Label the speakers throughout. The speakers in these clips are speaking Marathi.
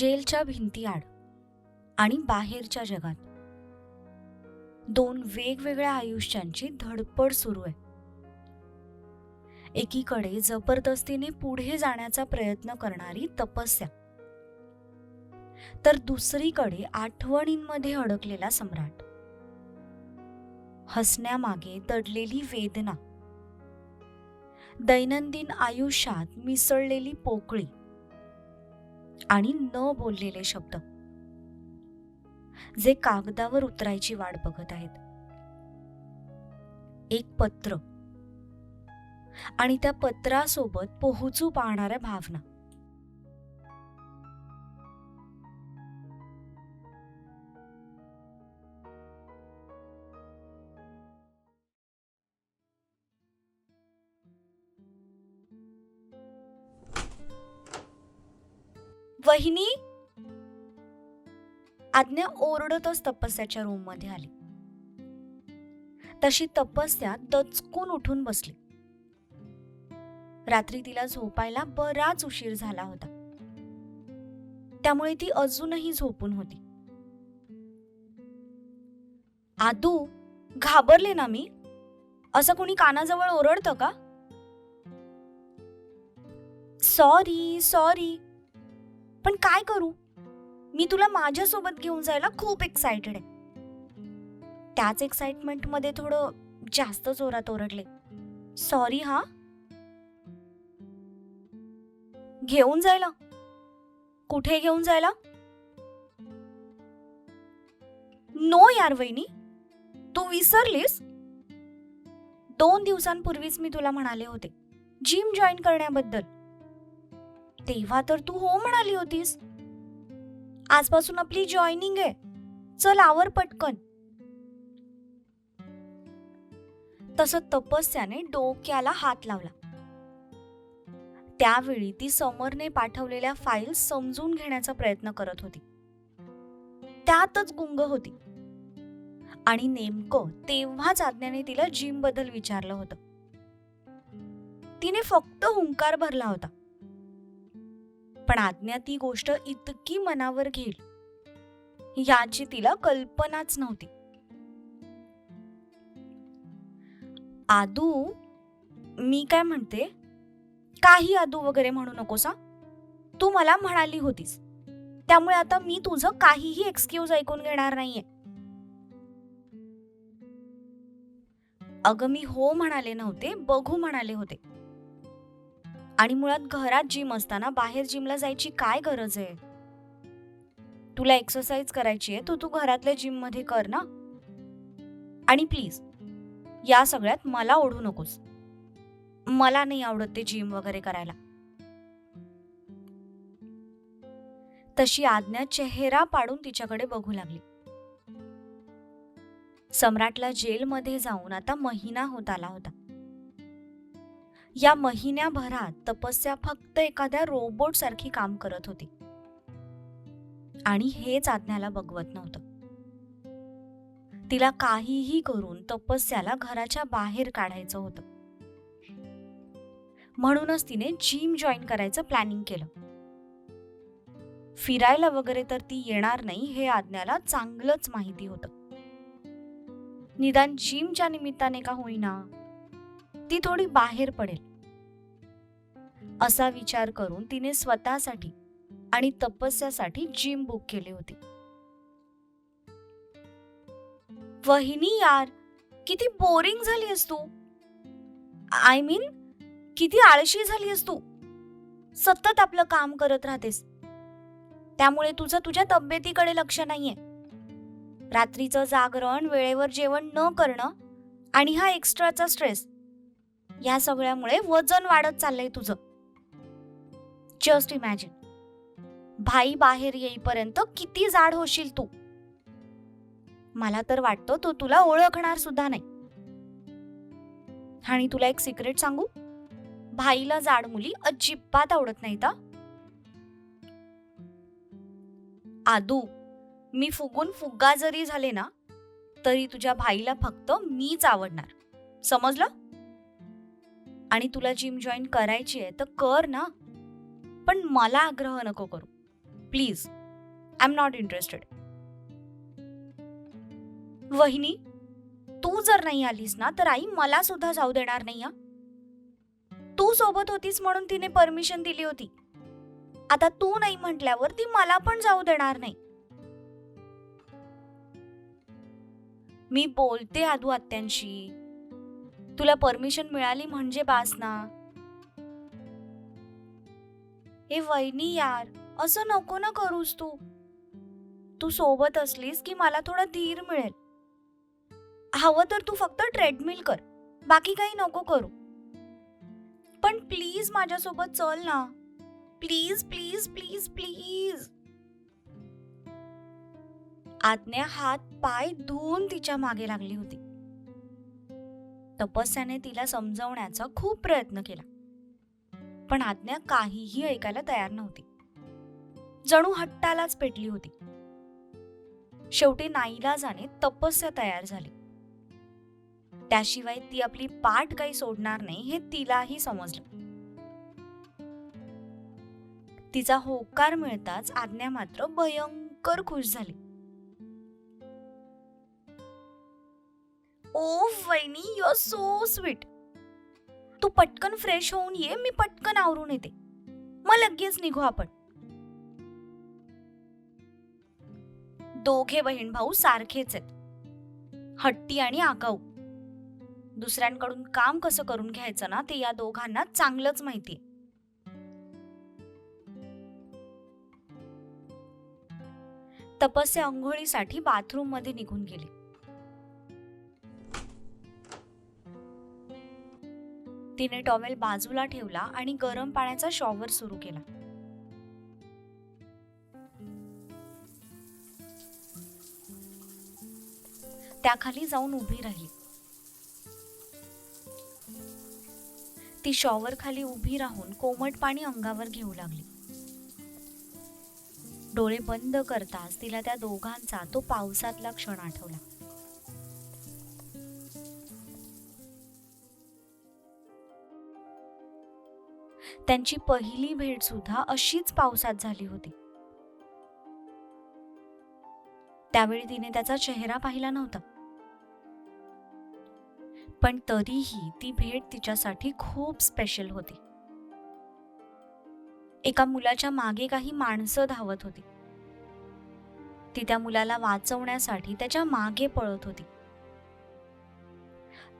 Speaker 1: जेलच्या भिंतीआड आणि बाहेरच्या जगात. दोन वेगवेगळ्या आयुष्यांची धडपड सुरू आहे. एकीकडे जबरदस्तीने पुढे जाण्याचा प्रयत्न करणारी तपस्या. तर दुसरीकडे आठवणींमध्ये अडकलेला सम्राट. हसण्यामागे दडलेली वेदना. दैनंदिन आयुष्यात मिसळलेली पोकळी. आणि न बोललेले शब्द. जे कागदावर उतरायची वाट बघत आहेत. एक पत्र. आणि त्या पत्रासोबत पोहोचू पाहणाऱ्या भावना. वहिनी आज्ञा ओरडतच तपस्याच्या रूममध्ये आली. तशी तपस्या दचकून उठून बसली. रात्री तिला झोपायला बराच उशीर झाला होता. त्यामुळे ती अजूनही झोपून होती. आदू घाबरले ना मी? असं कोणी कानाजवळ ओरडतं का? सॉरी सॉरी पण काय करू? मी तुला माझ्यासोबत घेऊन जायला खूप एक्सायटेड आहे. त्याच एक्साइटमेंटमध्ये थोडं जास्त जोरात ओरडले. सॉरी हा? घेऊन जायला? कुठे घेऊन जायला? नो यार वहिनी. तू विसरलीस? दोन दिवसांपूर्वीच मी तुला म्हणाले होते. जिम जॉईन करण्याबद्दल. तेव्हा तर तू हो म्हणाली होतीस. आजपासून आपली जॉईनिंग आहे. चल आवर पटकन. तस तपस्याने डोक्याला हात लावला. त्यावेळी ती समरने पाठवलेल्या फाईल्स समजून घेण्याचा प्रयत्न करत होती. त्यातच गुंग होती. आणि नेमकं तेव्हाच आज्ञाने तिला जिमबद्दल विचारलं होतं. तिने फक्त हुंकार भरला होता. पण आज्ञा ती गोष्ट इतकी मनावर घेईल याची तिला कल्पनाच नव्हती. आदू मी काय म्हणते? काही आदू वगैरे म्हणू नकोस तू मला म्हणाली होतीस. त्यामुळे आता मी तुझं काहीही एक्सक्यूज ऐकून घेणार नाहीये. अगं मी हो म्हणाले नव्हते बघू म्हणाले होते. आणि मुळात घरात जिम असताना बाहेर जिमला जायची काय गरज आहे? तुला एक्सरसाइज करायची आहे तू तू घरातल्या जिममध्ये कर ना. आणि प्लीज या सगळ्यात मला ओढू नकोस. मला नाही आवडत ते जिम वगैरे करायला. तशी आज्ञा चेहरा पाडून तिच्याकडे बघू लागली. सम्राटला जेलमध्ये जाऊन आता महिना होत आला होता. या महिन्याभरात तपस्या फक्त एखाद्या रोबोट सारखी काम करत होती. आणि हेच आज्ञाला बघवत नव्हतं. तिला काहीही करून तपस्याला घराच्या बाहेर काढायचं होतं. म्हणूनच तिने जिम जॉईन करायचं प्लॅनिंग केलं. फिरायला वगैरे तर ती येणार नाही हे आज्ञाला चांगलंच माहिती होतं. निदान जिमच्या निमित्ताने का होईना ती थोडी बाहेर पडेल. असा विचार करून तिने स्वतःसाठी आणि तपस्यासाठी जिम बुक केली होती. वहिनी यार किती बोरिंग झालीस तू. आय मीन किती आळशी झालीस तू. सतत आपलं काम करत राहतेस. त्यामुळे तुझं तुझ्या तब्येतीकडे लक्ष नाहीये. रात्रीचं जागरण वेळेवर जेवण न करणं आणि हा एक्स्ट्राचा स्ट्रेस या सगळ्यामुळे वजन वाढत चाललंय तुझं. जस्ट इमॅजिन भाई बाहेर येईपर्यंत किती जाड होशील तू. मला तर वाटतं तो तुला ओळखणार सुद्धा नाही. आणि तुला एक सिक्रेट सांगू? भाईला जाड मुली अजिबात आवडत नाही हा. आदू मी फुगून फुग्गा जरी झाले ना तरी तुझ्या भाईला फक्त मीच आवडणार. समजलं? आणि तुला जिम जॉईन करायची आहे तर कर ना. पण मला आग्रह नको करू. Please I am not interested वहिनी तू जर नाही आलीस ना तर आई मला सुद्धा जाऊ देणार नाही तू सोबत होतीस म्हणून तिने परमिशन दिली होती. आता तू नाही म्हटल्यावर ती मला पण जाऊ देणार नाही. मी बोलते आदू आत्यांशी. तुला परमिशन मिळाली म्हणजे बास ना. हे वहिनी यार असं नको ना करूस तू. तू सोबत असलीस की मला थोडा धीर मिळेल. हवं तर तू फक्त ट्रेडमिल कर बाकी काही नको करू. पण प्लीज माझ्यासोबत चल ना. Please please please please. आज्ञा हात पाय धुवून तिच्यामागे लागली होती. तपस्याने तिला समजवण्याचा खूप प्रयत्न केला. पण आज्ञा काहीही ऐकायला तयार नव्हती. जणू हट्टालाच पेटली होती. शेवटी नाईलाजाने तपस्या तयार झाली. त्याशिवाय ती आपली पाठ काही सोडणार नाही हे तिलाही समजलं. तिचा होकार मिळताच आज्ञा मात्र भयंकर खुश झाली. ओ वहिनी यू सो स्वीट तू पटकन फ्रेश होऊन ये मी पटकन आवरून येते. मग लगेच निघू आपण. दोघे बहीण भाऊ सारखेच आहेत. हट्टी आणि आगाऊ. दुसऱ्यांकडून काम कसं करून घ्यायचं ना ते या दोघांना चांगलंच माहिती तपस्या अंघोळीसाठी बाथरूममध्ये निघून गेली. तिने टॉवेल बाजूला ठेवला आणि गरम पाण्याचा शॉवर सुरू केला. त्याखाली जाऊन उभी राहिली. ती शॉवर खाली उभी राहून कोमट पाणी अंगावर घेऊ लागली. डोळे बंद करताच तिला त्या दोघांचा तो पावसातला क्षण आठवला. त्यांची पहिली भेट सुद्धा अशीच पावसात झाली होती. त्यावेळी तिने त्याचा चेहरा पाहिला नव्हता. पण तरीही ती भेट तिच्यासाठी खूप स्पेशल होती. एका मुलाच्या मागे काही माणसं धावत होती. ती त्या मुलाला वाचवण्यासाठी त्याच्यामागे पळत होती.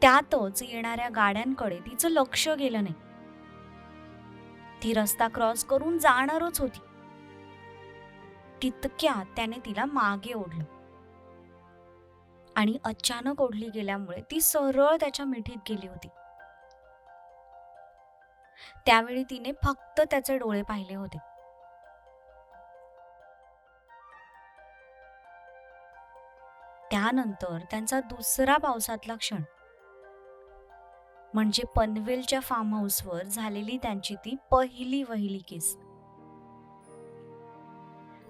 Speaker 1: त्यातच येणाऱ्या गाड्यांकडे तिचं लक्ष गेलं नाही. ती रस्ता क्रॉस करून जाणारच होती. तितक्यात त्याने तिला मागे ओढलं. आणि अचानक ओढली गेल्यामुळे ती सरळ त्याच्या मिठीत गेली होती. त्यावेळी तिने फक्त त्याचे डोळे पाहिले होते. त्यानंतर त्यांचा दुसरा पावसातला क्षण. म्हणजे पनवेलच्या फार्म हाऊसवर झालेली त्यांची ती पहिली वहिली केस.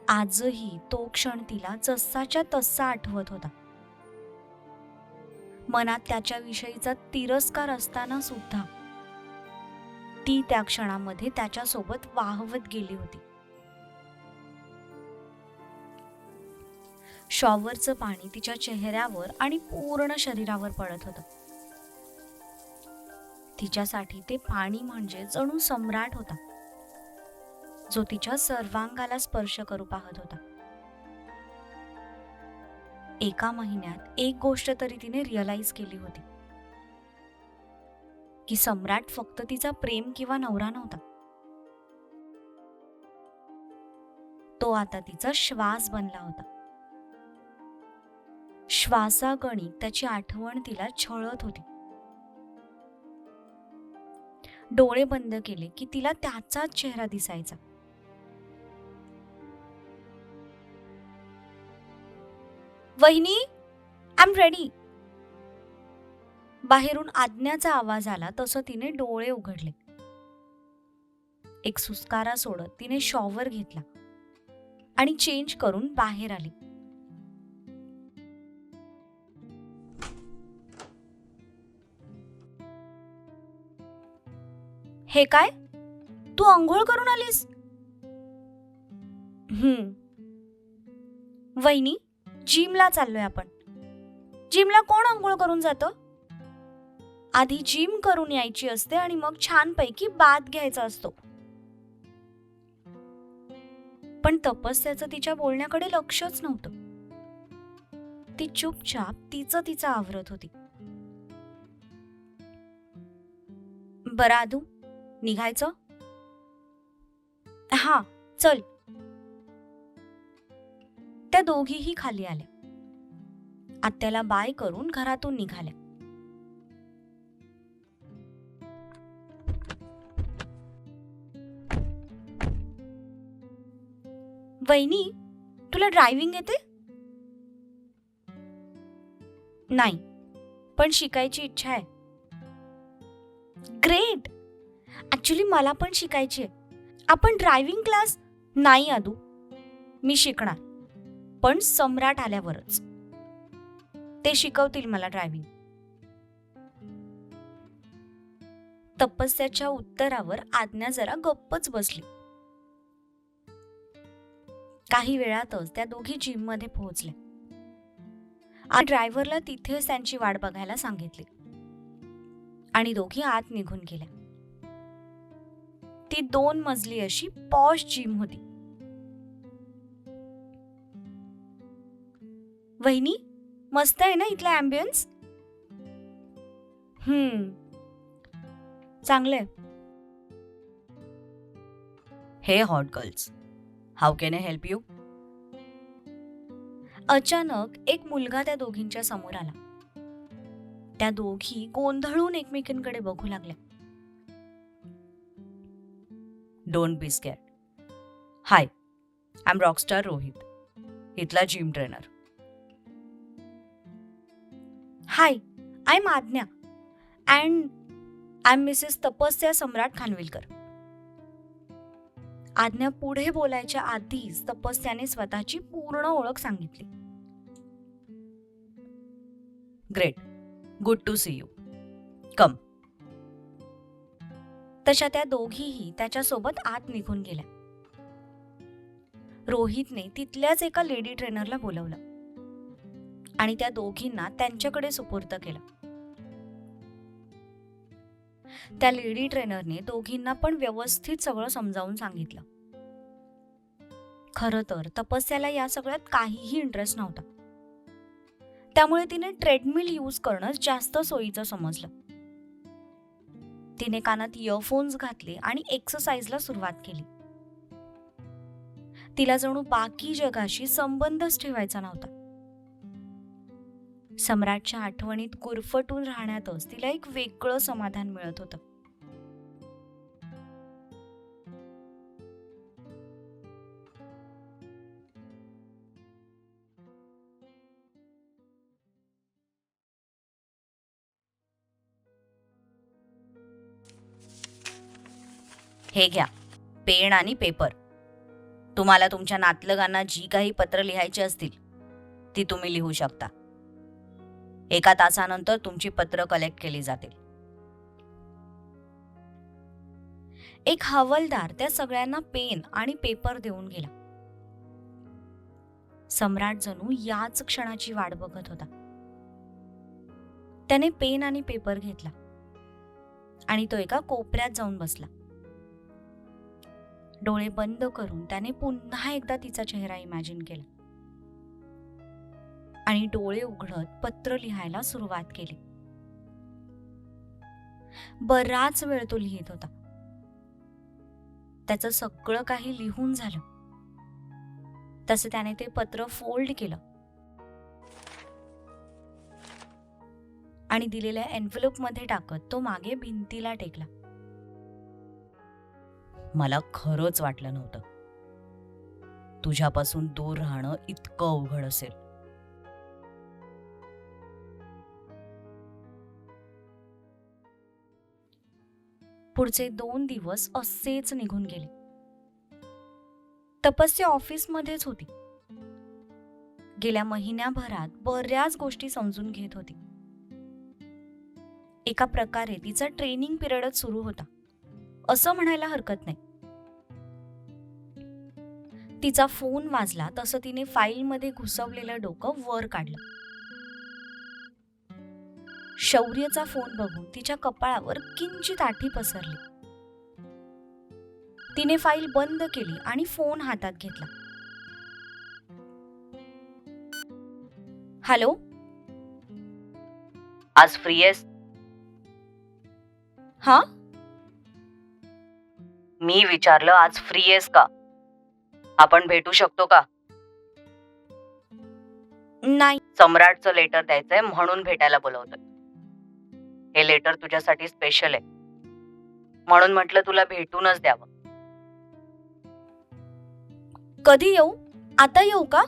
Speaker 1: आजही तो क्षण तिला जसाच्या तसा आठवत होता. मनात त्याच्याविषयीचा तिरस्कार असताना सुद्धा ती त्या क्षणामध्ये त्याच्यासोबत वाहवत गेली होती. शॉवरचं पाणी तिच्या चेहऱ्यावर आणि पूर्ण शरीरावर पडत होतं. तिच्यासाठी ते पाणी म्हणजे जणू सम्राट होता. जो तिच्या सर्वांगाला स्पर्श करू पाहत होता. एका महिन्यात एक गोष्ट तरी तिने रिअलाइज केली होती. की सम्राट फक्त तिचा प्रेम किंवा नवरा नव्हता. तो आता तिचा श्वास बनला होता. श्वासागणिक त्याची आठवण तिला छळत होती. डोळे बंद केले की तिला त्याचाच चेहरा दिसायचा. वहिनी आय एम रेडी बाहेरून आज्ञाचा आवाज आला तसं तिने डोळे उघडले. एक सुस्कारा सोडत तिने शॉवर घेतला आणि चेंज करून बाहेर आली. हे काय? तू अंघोळ करून आलीस? हम्म. वहिनी जिमला चाललोय आपण. जिमला कोण आंघोळ करून जातं? आधी जिम करून यायची असते आणि मग छानपैकी बाद घ्यायचा असतो. पण तपस्याचं तिच्या बोलण्याकडे लक्षच नव्हतं. ती चुपचाप तिचं तिचं आवरत होती. बरं निघायचं? हा चल. त्या दोघीही खाली आल्या. आत्याला बाय करून घरातून निघाल्या. वहिनी तुला ड्रायव्हिंग येते? नाही पण शिकायची इच्छा आहे. ॲक्च्युली मला पण शिकायची आहे. आपण ड्रायव्हिंग क्लास नाही आदू. मी शिकणार. पण सम्राट आल्यावरच. ते शिकवतील मला ड्रायव्हिंग तपस्याच्या उत्तरावर आज्ञा जरा गप्पच बसली. काही वेळातच त्या दोघी जिममध्ये पोहोचल्या. आणि ड्रायव्हरला तिथेच त्यांची वाट बघायला सांगितली. आणि दोघी आत निघून गेल्या. ती दोन मजली अशी पॉश जिम होती. वहिनी मस्त आहे ना इथला अँबियन्स हम्म. चांगलंय.
Speaker 2: Hey hot girls how can I help you
Speaker 1: अचानक एक मुलगा त्या दोघींच्या समोर आला. त्या दोघी गोंधळून एकमेकींकडे बघू लागल्या.
Speaker 2: Don't be scared hi I am rockstar Rohit इथला gym trainer
Speaker 1: hi I am Aagya and I am Mrs Tapasya Samrat Khanvilkar. आज्ञा पुढे बोलायच्या आधीच तपस्याने स्वतःची पूर्ण ओळख सांगितली.
Speaker 2: Great good to see you come
Speaker 1: तशा त्या दोघीही त्याच्यासोबत आत निघून गेल्या. रोहितने तिथल्याच एका लेडी ट्रेनरला बोलवलं. आणि त्या दोघींना त्यांच्याकडे सुपूर्द केलं. त्या लेडी ट्रेनरने दोघींना पण व्यवस्थित सगळं समजावून सांगितलं. खरं तर तपस्याला या सगळ्यात काहीही इंटरेस्ट नव्हता. त्यामुळे तिने ट्रेडमिल यूज करणं जास्त सोयीचं समजलं. तिने कानात इयरफोन्स घातले आणि एक्सरसाइजला सुरुवात केली. तिला जणू बाकी जगाशी संबंधच ठेवायचा नव्हता. सम्राटच्या आठवणीत गुरफटून राहण्यातच तिला एक वेगळं समाधान मिळत होतं.
Speaker 2: हे घ्या. पेन आणि पेपर. तुम्हाला तुमच्या नातलगांना जी काही पत्र लिहायची असतील ती तुम्ही लिहू शकता. एका तासानंतर तुमची पत्र कलेक्ट केली जातील
Speaker 1: एक हवलदार त्या सगळ्यांना पेन आणि पेपर देऊन गेला. सम्राट जणू याच क्षणाची वाट बघत होता. त्याने पेन आणि पेपर घेतला आणि तो एका कोपऱ्यात जाऊन बसला. डोळे बंद करून त्याने पुन्हा एकदा तिचा चेहरा इमॅजिन केला. आणि डोळे उघडत पत्र लिहायला सुरुवात केली. बराच वेळ तो लिहित होता. त्याचं सगळं काही लिहून झालं. तसं त्याने ते पत्र फोल्ड केलं. आणि दिलेल्या एन्व्हलपमध्ये टाकत तो मागे भिंतीला टेकला.
Speaker 2: मला खरंच वाटलं नव्हतं. तुझ्यापासून दूर राहणं इतकं अवघड असेल.
Speaker 1: पुढचे दोन दिवस असेच निघून गेले. तपस्या ऑफिसमध्येच होती. गेल्या महिन्याभरात बऱ्याच गोष्टी समजून घेत होती. एका प्रकारे तिचा ट्रेनिंग पिरियडच सुरू होता. असं म्हणायला हरकत नाही. तिचा फोन वाजला तसं तिने फाईलमध्ये घुसवलेलं डोकं वर काढलं. शौर्यचा फोन बघून तिच्या कपाळावर किंचित आठी पसरली. तिने फाईल बंद केली आणि फोन हातात घेतला. हॅलो?
Speaker 2: आज फ्री आहेस?
Speaker 1: हा?
Speaker 2: मी विचारलं आज फ्री आहेस का? आपण भेटू शकतो का?
Speaker 1: नाही.
Speaker 2: सम्राटचं लेटर द्यायचंय म्हणून भेटायला बोलवतोय. हे लेटर तुझ्यासाठी स्पेशल आहे. म्हणून म्हटलं तुला भेटूनच द्यावं.
Speaker 1: कधी येऊ? आता येऊ का?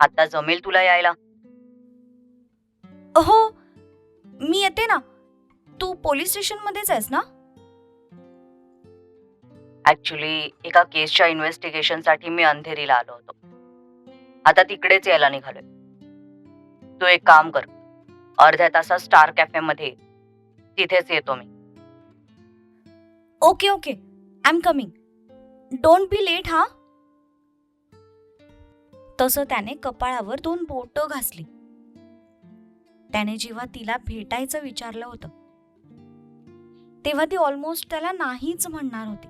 Speaker 2: आता जमेल तुला यायला.
Speaker 1: हो मी येते ना. तू पोलीस स्टेशन मध्येच आहेस ना?
Speaker 2: ॲक्च्युली एका केसच्या इन्व्हेस्टिगेशनसाठी मी अंधेरीला आलो होतो. आता तिकडेच यायला निघालोय. तू एक काम कर. अर्ध्या तासात स्टार कॅफेमध्ये तिथेच येतो मी.
Speaker 1: Okay okay I am coming don't be late हा? तसं त्याने कपाळावर दोन बोट घासली. त्याने जेव्हा तिला भेटायचं विचारलं होतं तेव्हा ती ऑलमोस्ट त्याला नाहीच म्हणणार होती.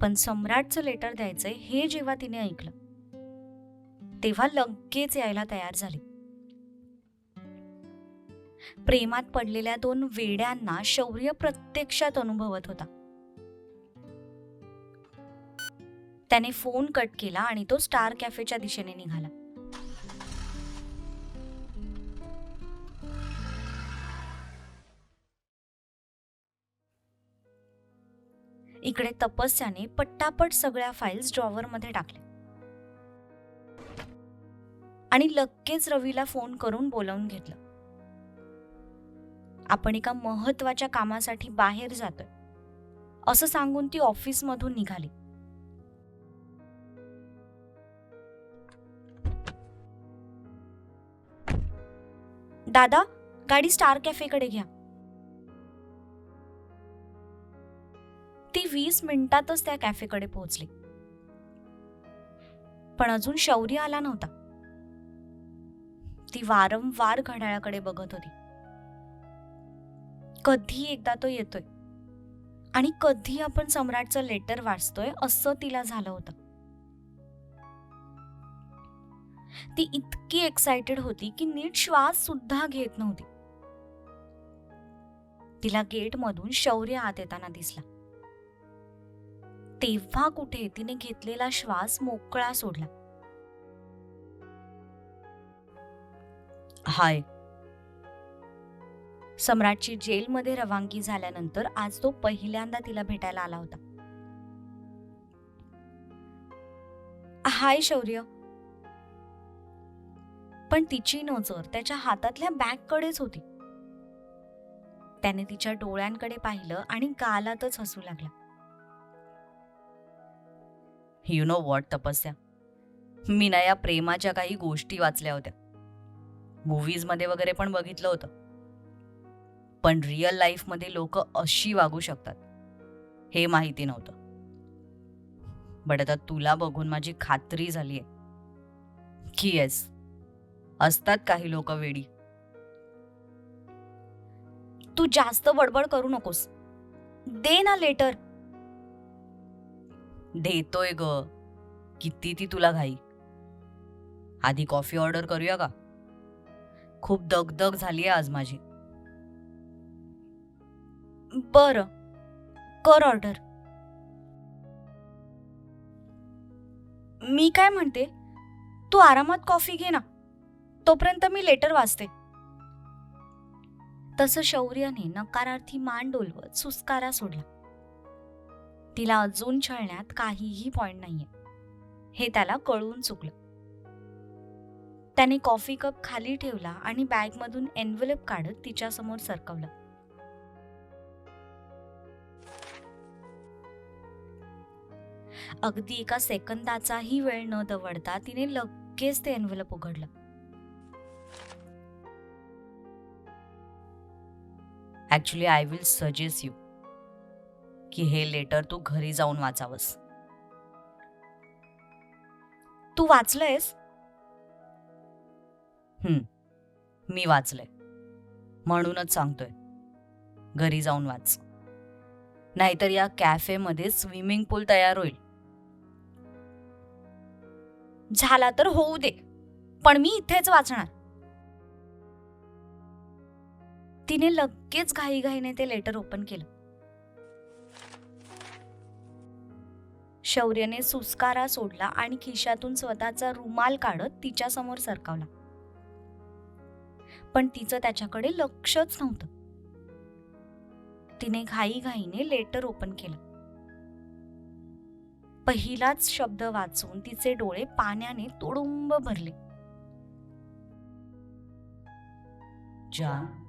Speaker 1: पण सम्राटचं लेटर द्यायचंय हे जेव्हा तिने ऐकलं तेव्हा लगेच यायला तयार झाली. प्रेमात पडलेल्या दोन वेड्यांना शौर्य प्रत्यक्षात अनुभवत होता. त्याने फोन कट केला आणि तो स्टार कॅफेच्या दिशेने निघाला. इकडे तपस्याने पट्टापट सगळ्या फाईल्स ड्रॉवरमध्ये टाकल्या. आणि लगेच रवीला फोन करून बोलावून घेतलं. आपण एका महत्त्वाच्या कामासाठी बाहेर जातोय. असं सांगून ती ऑफिसमधून निघाली. दादा गाडी स्टार कॅफेकडे घ्या. वीस मिनिटातच त्या कॅफेकडे पोहोचले. पण अजून शौर्य आला नव्हता. ती वारंवार घड्याळाकडे बघत होती. कधी एकदा तो येतोय. आणि कधी आपण सम्राटचं लेटर वाचतोय असं तिला झालं होतं. ती इतकी एक्साइटेड होती की नीट श्वास सुद्धा घेत नव्हती. तिला गेट मधून शौर्य आत येताना दिसला. तेव्हा कुठे तिने घेतलेला श्वास मोकळा सोडला.
Speaker 2: हाय.
Speaker 1: सम्राटची जेलमध्ये रवानगी झाल्यानंतर आज तो पहिल्यांदा तिला भेटायला आला होता. हाय शौर्य. पण तिची नजर त्याच्या हातातल्या बॅगकडेच होती. त्याने तिच्या डोळ्यांकडे पाहिलं आणि गालातच हसू लागला.
Speaker 2: यु नो वॉट तपस्या. मी ना या प्रेमाच्या काही गोष्टी वाचल्या होत्या. मूवीजमध्ये वगैरे पण बघितलं होतं. पण रिअल लाईफमध्ये लोक अशी वागू शकतात. हे माहिती नव्हतं. बट आता तुला बघून माझी खात्री झालीये. की येस असतात काही लोक वेडी.
Speaker 1: तू जास्त बडबड करू नकोस. दे ना लेटर
Speaker 2: देतोय ग. किती ती तुला घाई. आधी कॉफी ऑर्डर करूया का? खूप दगदग झालीये आज माझी.
Speaker 1: बर. कर ऑर्डर. मी काय म्हणते? तू आरामात कॉफी घे ना. तोपर्यंत मी लेटर वाचते. तसं शौर्याने नकारार्थी मान डोलवत सुस्कारा सोडला. तिला अजून छळण्यात काहीही पॉईंट नाहीये. हे त्याला कळून चुकलं. त्याने कॉफी कप खाली ठेवला आणि बॅगमधून एनव्हलप काढत तिच्यासमोर सरकवलं. अगदी एका सेकंदाचाही वेळ न दवडता तिने लगेच ते एनव्हलप उघडलं.
Speaker 2: Actually I will suggest you की हे लेटर तू घरी जाऊन वाचावंस.
Speaker 1: तू वाचलंयस?
Speaker 2: हम्म मी वाचलंय. म्हणूनच सांगतोय. घरी जाऊन वाच. नाहीतर या कॅफेमध्ये स्विमिंग पूल तयार होईल.
Speaker 1: झाला तर होऊ दे पण मी इथेच वाचणार. तिने लगेच घाईघाईने ते लेटर ओपन केलं. शौर्यने सुस्कारा सोडला आणि खिशातून स्वतःचा रुमाल काढत तिच्यासमोर सरकावला. पण तिचं त्याच्याकडे लक्षच नव्हतं. तिने घाईघाईने लेटर ओपन केलं. पहिलाच शब्द वाचून तिचे डोळे पाण्याने तुडुंब भरले.
Speaker 2: जा.